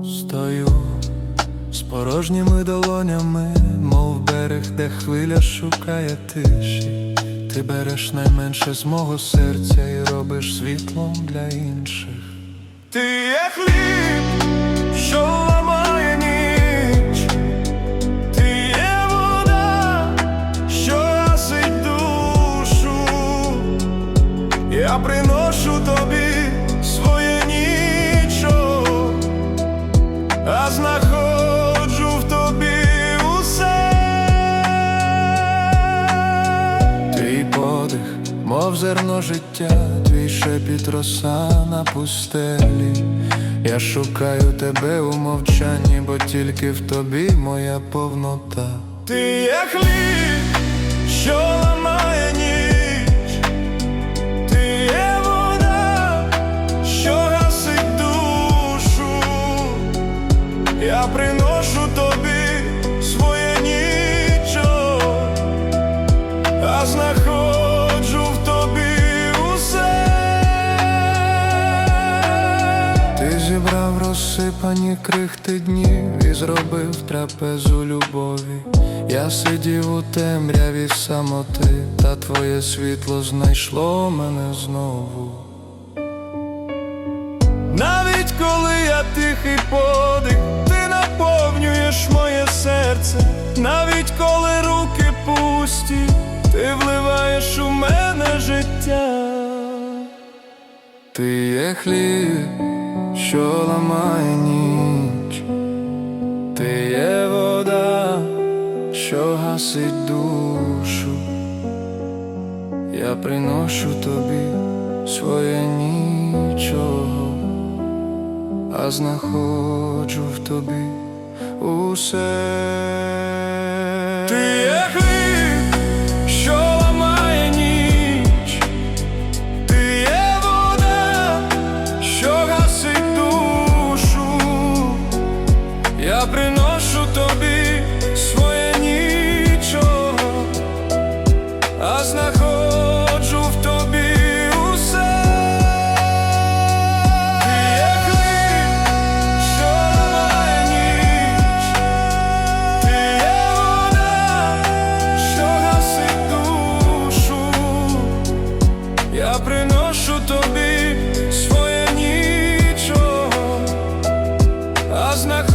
Стою з порожніми долонями, мов берег, де хвиля шукає тиші. Ти береш найменше з мого серця і робиш світлом для інших. Ти є хліб, що ламає ніч, ти є вода, що гасить душу. Я приношу тобі а знаходжу в тобі усе. Твій подих, мов зерно життя, твій шепіт роса на пустелі. Я шукаю тебе у мовчанні, бо тільки в тобі моя повнота. Ти є хліб, що приношу тобі своє нічо, а знаходжу в тобі усе. Ти зібрав розсипані крихти днів і зробив трапезу любові. Я сидів у темряві самоти, та твоє світло знайшло мене знову. Навіть коли я тихий подих, Ти є хліб, що ламає ніч, ти є вода, що гасить душу. Я приношу тобі своє нічого, а знаходжу в тобі усе. я приношу тобі своє нічого, а знак